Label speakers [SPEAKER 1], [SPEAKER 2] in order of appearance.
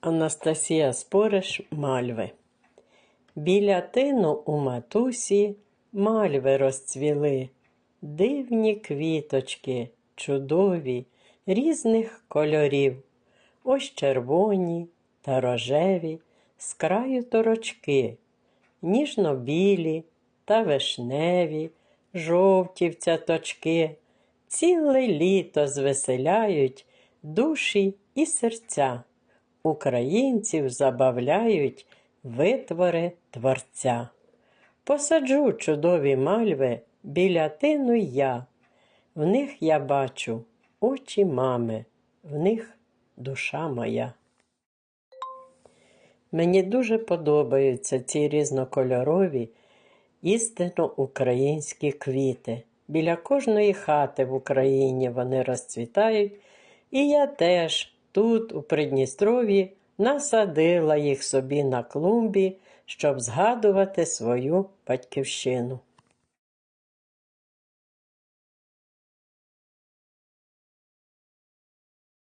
[SPEAKER 1] Анастасія Спориш Мальви. Біля тину у матусі мальви розцвіли, дивні квіточки, чудові, різних кольорів. Ось червоні та рожеві, з краю торочки, ніжно-білі та вишневі, жовті в цяточки, ціле літо звеселяють душі і серця. Українців забавляють витвори творця. Посаджу чудові мальви біля тину я. В них я бачу очі мами, в них душа моя. Мені дуже подобаються ці різнокольорові, істинно українські квіти. Біля кожної хати в Україні вони розцвітають, і я теж тут, у Придністров'ї, насадила їх собі на клумбі, щоб згадувати свою батьківщину.